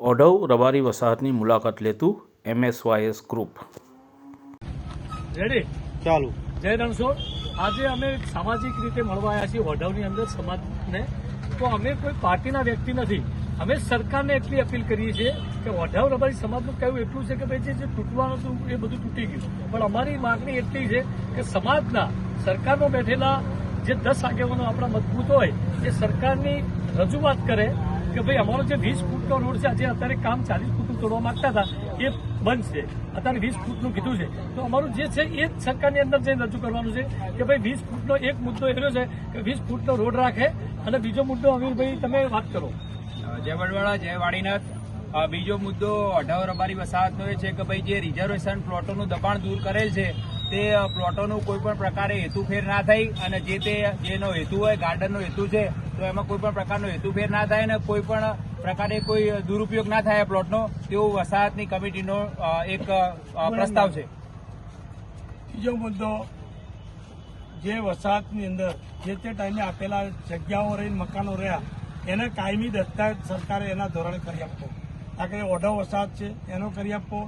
ઓઢવ રબારી વસાહતની મુલાકાત લેતું એમએસવાયએસ group ready ચાલુ. જય રણછોડ. આજે અમે સામાજિક રીતે મળવા આવ્યા છીએ ઓઢવની અંદર સમાજને. તો અમે કોઈ પાર્ટીના વ્યક્તિ નથી. અમે સરકારને એટલી અપીલ કરીએ છીએ કે ઓઢવ રબારી સમાજનું કહેવું એટલું છે કે ભાઈ જે જે તૂટવાનું હતું એ બધું તૂટી ગયું. પણ અમારી માગણી એટલી છે કે સમાજના સરકારમાં બેઠેલા જે દસ આગેવાનો આપણા મજબૂત હોય એ સરકારની રજૂઆત કરે કે ભાઈ, અમારો જે વીસ ફૂટનો રોડ છે, આજે અત્યારે કામ ચાલીસ ફૂટનું તોડવા માંગતા હતા, એ બંધ છે. અત્યારે વીસ ફૂટનું કીધું છે. તો અમારું જે છે, એ જ સરકારની અંદર જઈને રજૂ કરવાનું છે કે ભાઈ, વીસ ફૂટનો એક મુદ્દો એવો છે કે વીસ ફૂટનો રોડ રાખે અને બીજો મુદ્દો, અમીરભાઈ, તમે વાત કરો. જય વડવાળા, જય વાડીનાથ. બીજો મુદ્દો, અઢાર રબારી વસાહતનો એ છે કે ભાઈ, જે રિઝર્વેશન પ્લોટોનું દબાણ દૂર કરેલ છે તે પ્લોટોનું કોઈ પણ પ્રકારે હેતુફેર ના થાય અને જે તે જેનો હેતુ હોય ગાર્ડનનો હેતુ છે તો એમાં કોઈ પણ પ્રકારનો હેતુફેર ના થાય અને કોઈ પણ પ્રકારે કોઈ દુરુપયોગ ના થાય આ પ્લોટનો તેવો વસાહતની કમિટીનો એક પ્રસ્તાવ છે. બીજો મુદ્દો જે વસાહતની અંદર જે તે ટાઈમે આપેલા જગ્યાઓ રહીને મકાનો રહ્યા એને કાયમી દસ્તાવેજ સરકારે એના ધોરણે કરી આપવો. કારણ કે ઓઢો વસાહત છે એનો કરી આપવો.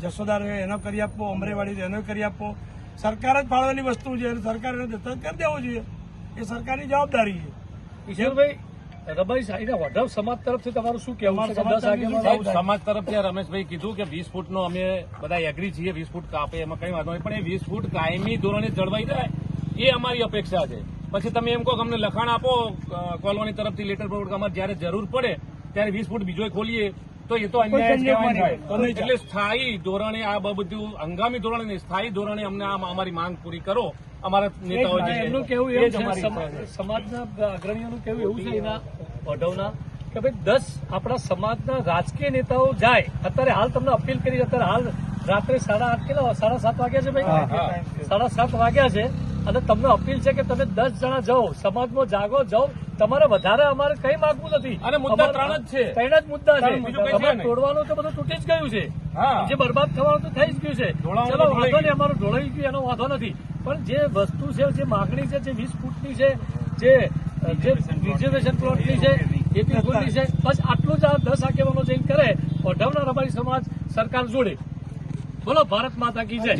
જસોદા રહ્યો એનો કરી આપવો અમરેવાડી એનો કરી આપવો. સરકાર જ ફાળવેલી વસ્તુ છે અને સરકારે એનો કરી દેવો જોઈએ. એ સરકારની જવાબદારી છે. ઈશ્વરભાઈ રબારી સાહેબ વઢાવ સમાજ તરફથી તમારું શું કહેવું છે? સમાજ તરફથી રમેશભાઈ કીધું કે વીસ ફૂટનો અમે બધા એગ્રી છીએ વીસ ફૂટ કાપે એમાં કઈ વાંધો નહીં. પણ એ વીસ ફૂટ કાયમી ધોરણે જળવાઈ જાય એ અમારી અપેક્ષા છે. પછી તમે એમ કહો કે અમને લખાણ આપો કોલોની તરફથી લેટર પર અમારે જ્યારે જરૂર પડે ત્યારે વીસ ફૂટ બીજો ખોલીએ. તો એ તો અન્યાય એટલે સ્થાયી ધોરણે આ બધું હંગામી ધોરણે નહીં સ્થાયી ધોરણે અમને આ અમારી માંગ પૂરી કરો. અમારા નેતાઓ જે એમનું કેવું એ એવું છે. સમાજના અગ્રણીઓનું કેવું એવું છે એના વઢવના કે ભાઈ દસ આપણા સમાજના રાજકીય નેતાઓ જાય. અત્યારે હાલ તમને અપીલ કરી અત્યારે હાલ રાત્રે સાડા આઠ કેટલા સાડા સાત વાગ્યા છે ભાઈ? સાડા સાત વાગ્યા છે. અને તમને અપીલ છે કે તમે દસ જણા જાઓ સમાજમાં જાગો જાઓ. તમારે વધારે અમારે કઈ માંગવું નથી. અને મુદ્દા ત્રણ જ છે. ત્રણ જ મુદ્દા છે. તોડવાનું તો બધું તૂટી જ ગયું છે. જે બરબાદ થવાનું તો થઈ જ ગયું છે. ચલો વાંધો નહીં અમારું ઢોળાઈ ગયું એનો વાંધો નથી. પણ જે વસ્તુ છે જે માગણી છે જે વીસ ફૂટની છે જે રિઝર્વેશન પ્લોટની છે. એપી ફૂટની છે બસ આટલું જ આ દસ આગેવાનો જઈને કરે. ઓઢવના અમારી સમાજ સરકાર જોડે. બોલો ભારત માતા કી જય.